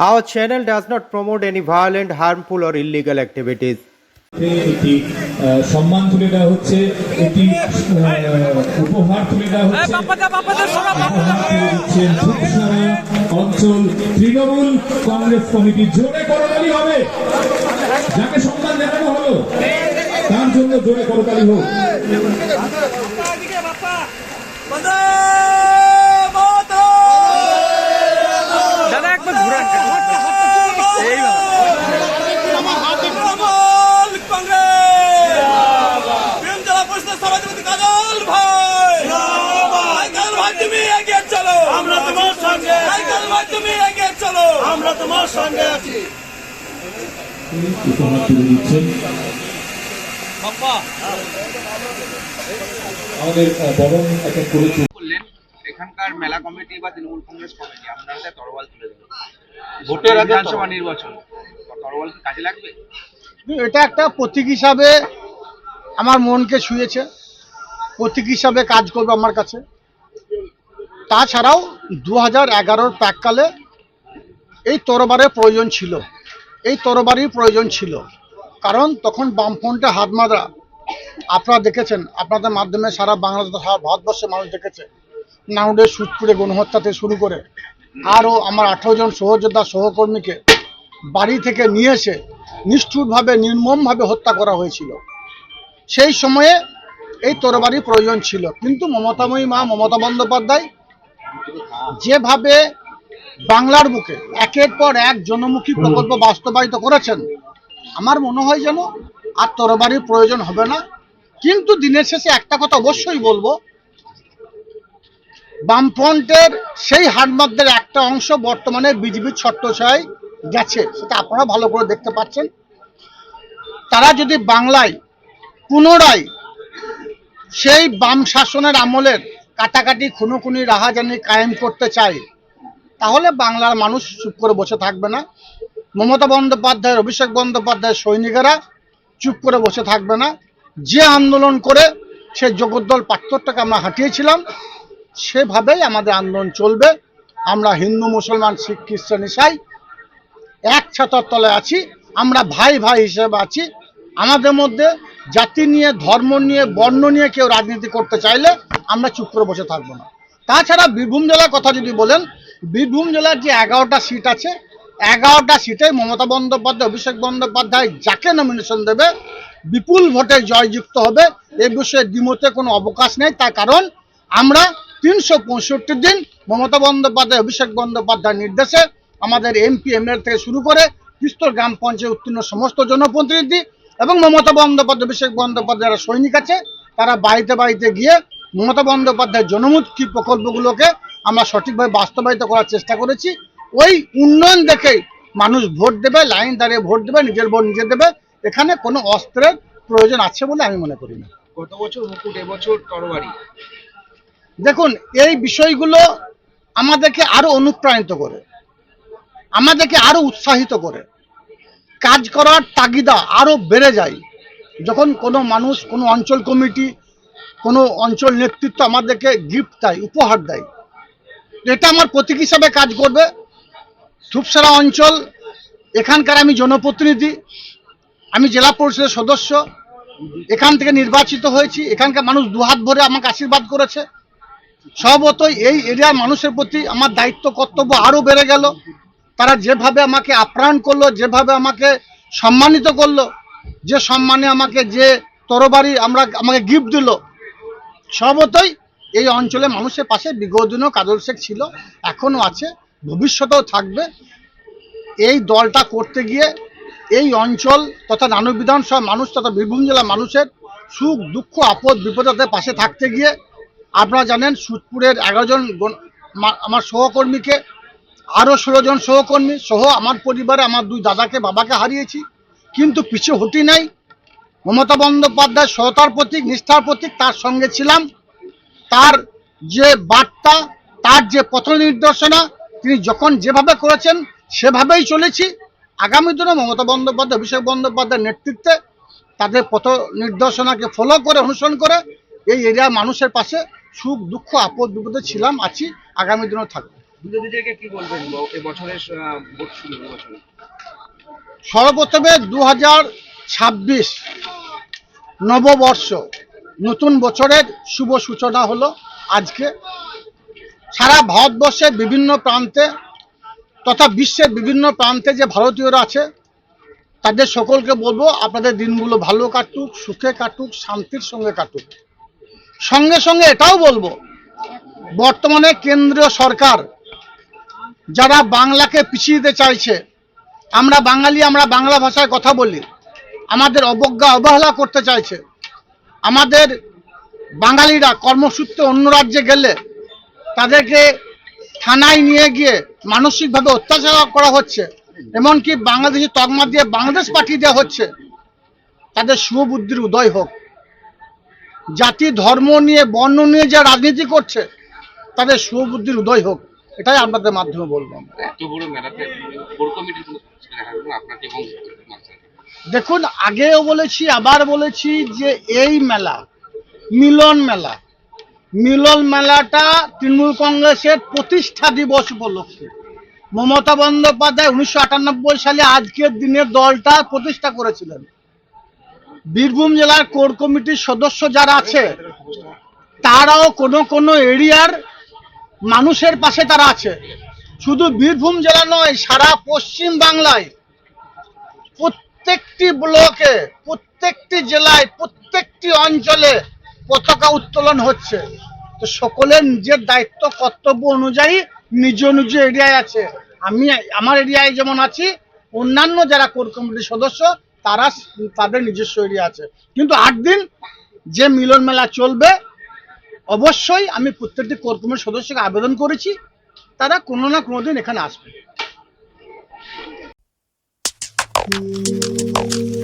Our channel does not promote any violent, harmful, or illegal activities. একটি সম্মান তুলে দেওয়া হচ্ছে একটি উপহার তুলে দেওয়া হচ্ছে। অঞ্চল। তৃণমূল কংগ্রেস কমিটি জোরে করতালি হবে। যাকে সম্মান জানানো হলো তার জন্য জোরে করতালি হোক দাদা একবার ঘুরান তৃণমূল কংগ্রেস প্রেম জেলা পরিষদের সভাপতি কাজল ভাই কাজল ভাই তুমি এগিয়ে চলো আমরা তোমার সঙ্গে কাজল ভাই তুমি এগিয়ে চলো আমরা তোমার সঙ্গে আছি। উপহার তুলে দিচ্ছেন আমাদের বরং একটা করে এখানকার মেলা কমিটি বা তৃণমূল কংগ্রেস কমিটি আপনার হাতে তরোয়াল তুলে দেবে। ভোটের বিধানসভা নির্বাচন তরোয়াল কি কাজে লাগবে? এটা একটা প্রতীক হিসাবে আমার মনকে ছুঁয়েছে। প্রতীক হিসাবে কাজ করবে আমার কাছে। তাছাড়াও দু হাজার এগারোর প্যাককালে এই তরবারের প্রয়োজন ছিল। এই তরবারির প্রয়োজন ছিল। কারণ তখন বামফ্রন্টে হাত মারা আপনারা দেখেছেন, আপনাদের মাধ্যমে সারা বাংলাদেশ সারা ভারতবর্ষের মানুষ দেখেছে, নাউডে সুটপুরে গণহত্যা থেকে শুরু করে আরও আমার আঠেরো জন সহযোদ্ধা সহকর্মীকে বাড়ি থেকে নিয়ে এসে নিষ্ঠুরভাবে, নির্মমভাবে হত্যা করা হয়েছিল। সেই সময়ে এই তরবারি প্রয়োজন ছিল। কিন্তু মমতাময়ী মা মমতা বন্দ্যোপাধ্যায় যেভাবে বাংলার বুকে একের পর এক জনমুখী প্রকল্প বাস্তবায়িত করেছেন, আমার মনে হয় যেন আর তরবারির প্রয়োজন হবে না। কিন্তু দিনের শেষে একটা কথা অবশ্যই বলব, বামফ্রন্টের সেই হাটমাকদের একটা অংশ বর্তমানে বিজেপির ছত্রছায় গেছে, সেটা আপনারা ভালো করে দেখতে পাচ্ছেন। তারা যদি বাংলায় পুনরায় সেই বাম শাসনের আমলের কাটাকাটি খুনোখুনি রাহাজানি কায়েম করতে চায় তাহলে বাংলার মানুষ চুপ করে বসে থাকবে না। মমতা বন্দ্যোপাধ্যায়ের, অভিষেক বন্দ্যোপাধ্যায়ের সৈনিকেরা চুপ করে বসে থাকবে না। যে আন্দোলন করে সে জগদ্দল পাত্রটাকে আমরা হাঁটিয়েছিলাম, সেভাবেই আমাদের আন্দোলন চলবে। আমরা হিন্দু, মুসলমান, শিখ, খ্রিস্টান, ইসাই এক ছাতার তলে আছি। আমরা ভাই ভাই হিসেবে আছি। আমাদের মধ্যে জাতি নিয়ে, ধর্ম নিয়ে, বর্ণ নিয়ে কেউ রাজনীতি করতে চাইলে আমরা চুপ করে বসে থাকব না। তাছাড়া বীরভূম জেলার কথা যদি বলেন, বীরভূম জেলার যে এগারোটা সিট আছে, এগারোটা সিটে মমতা বন্দ্যোপাধ্যায়, অভিষেক বন্দ্যোপাধ্যায় যাকে নমিনেশন দেবে, বিপুল ভোটে জয়যুক্ত হবে, এ বিষয়ে দ্বিমতে কোনো অবকাশ নেই। তার কারণ, আমরা তিনশো পঁয়ষট্টি দিন মমতা বন্দ্যোপাধ্যায়, অভিষেক বন্দ্যোপাধ্যায়ের নির্দেশে আমাদের এমপি এমএলএ থেকে শুরু করে পিস্তল গ্রাম পঞ্চায়েত উত্তীর্ণ সমস্ত জনপ্রতিনিধি এবং মমতা বন্দ্যোপাধ্যায়, অভিষেক বন্দ্যোপাধ্যায় যারা সৈনিক আছে। তারা বাড়িতে বাড়িতে গিয়ে মমতা বন্দ্যোপাধ্যায়ের জনমুখী প্রকল্পগুলোকে আমরা সঠিকভাবে বাস্তবায়িত করার চেষ্টা করেছি। ওই উন্নয়ন দেখে মানুষ ভোট দেবে লাইন দাঁড়িয়ে ভোট দেবে নিজের ভোট নিজে দেবে এখানে কোনো অস্ত্রের প্রয়োজন আছে বলে আমি মনে করি না। গত বছর মুকুট এবছর তরবারি? দেখুন এই বিষয়গুলো আমাদেরকে আরও অনুপ্রাণিত করে আমাদেরকে আরও উৎসাহিত করে। কাজ করার তাগিদা আরও বেড়ে যায়। যখন কোনো মানুষ কোনো অঞ্চল কমিটি কোনো অঞ্চল নেতৃত্ব আমাদেরকে গিফট দেয়, উপহার দেয়। এটা আমার প্রতীক হিসাবে কাজ করবে। ধূপসারা অঞ্চল, এখানকার আমি জনপ্রতিনিধি, আমি জেলা পরিষদের সদস্য, এখান থেকে নির্বাচিত হয়েছি, এখানকার মানুষ দুহাত ভরে আমাকে আশীর্বাদ করেছে। স্বভাবতই এই এরিয়ার মানুষের প্রতি আমার দায়িত্ব, কর্তব্য আরও বেড়ে গেল। তারা যেভাবে আমাকে আপ্যায়ন করল, যেভাবে আমাকে সম্মানিত করল, যে সম্মানে আমাকে যে তরবারি আমরা, আমাকে গিফট দিল স্বভাবতই এই অঞ্চলে মানুষের পাশে বিগত দিনেও কাজল শেখ ছিল, এখনও আছে, ভবিষ্যতেও থাকবে। এই দলটা করতে গিয়ে এই অঞ্চল তথা নানু বিধানসভা মানুষ তথা বীরভূম জেলার মানুষের সুখ, দুঃখ, আপদ, বিপদের পাশে থাকতে গিয়ে আপনারা জানেন সুতপুরের এগারো জন আমার সহকর্মীকে, আরও ষোলো জন সহকর্মী সহ আমার পরিবারে আমার দুই দাদাকে, বাবাকে হারিয়েছি। কিন্তু পিছু হটি নাই। মমতা বন্দ্যোপাধ্যায় সততার প্রতীক নিষ্ঠার প্রতীক তার সঙ্গে ছিলাম। তার যে বার্তা তার যে পথ নির্দেশনা তিনি যখন যেভাবে করেছেন সেভাবেই চলেছি। আগামী দিনে মমতা বন্দ্যোপাধ্যায় অভিষেক বন্দ্যোপাধ্যায়ের নেতৃত্বে তাদের পথ নির্দেশনাকে ফলো করে অনুসরণ করে এই এরিয়ার মানুষের পাশে সুখ দুঃখ আপদ বিপদে ছিলাম আছি। আগামী দিনেও থাকব। বিরোধীদেরকে কি বলবেন? এবছরের সর্বপ্রথমে দু হাজার ছাব্বিশ নববর্ষ। নতুন বছরের শুভ সূচনা হলো আজকে। সারা ভারতবর্ষের বিভিন্ন প্রান্তে তথা বিশ্বের বিভিন্ন প্রান্তে যে ভারতীয়রা আছে, তাদের সকলকে বলব আপনাদের দিনগুলো ভালো কাটুক, সুখে কাটুক, শান্তির সঙ্গে কাটুক। সঙ্গে সঙ্গে এটাও বলব, বর্তমানে কেন্দ্রীয় সরকার যারা বাংলাকে পিছিয়ে দিতে চাইছে, আমরা বাঙালি, আমরা বাংলা ভাষায় কথা বলি আমাদের অবজ্ঞা অবহেলা করতে চাইছে। আমাদের বাঙালিরা কর্মসূত্রে অন্য রাজ্যে গেলে তাদেরকে থানায় নিয়ে গিয়ে মানসিকভাবে অত্যাচার করা হচ্ছে, এমনকি বাংলাদেশি তকমা দিয়ে বাংলাদেশ পাঠিয়ে দেওয়া হচ্ছে। তাদের শুভবুদ্ধির উদয় হোক। জাতি, ধর্ম নিয়ে, বর্ণ নিয়ে যা রাজনীতি করছে, তাদের শুভবুদ্ধির উদয় হোক, এটাই আপনাদের মাধ্যমে বলব। দেখুন, আগেও বলেছি, আবার বলেছি যে এই মেলা, মিলন মেলা, মিলন মেলাটা তৃণমূল কংগ্রেসের প্রতিষ্ঠা দিবস উপলক্ষে। মমতা বন্দ্যোপাধ্যায় উনিশশো আটানব্বই সালে আজকের দিনে দলটা প্রতিষ্ঠা করেছিলেন। বীরভূম জেলার কোর কমিটির সদস্য যারা আছে, তারাও কোনো কোনো এরিয়ার মানুষের পাশে তারা আছে। শুধু বীরভূম জেলা নয়, সারা পশ্চিম বাংলায় প্রত্যেকটি ব্লকে, প্রত্যেকটি জেলায়, প্রত্যেকটি অঞ্চলে পতাকা উত্তোলন হচ্ছে। তো সকলের নিজের দায়িত্ব, কর্তব্য অনুযায়ী নিজ নিজ এরিয়ায় আছে। আমি, আমার এরিয়ায় যেমন আছি, অন্যান্য যারা কোর কমিটির সদস্য, তারা তাদের নিজস্ব এরিয়া আছে। কিন্তু আট দিন যে মিলন মেলা চলবে, অবশ্যই আমি প্রত্যেকটি কোর কমিটির সদস্যকে আবেদন করেছি। তারা কোনো না কোনো দিন এখানে আসবে। Thank you.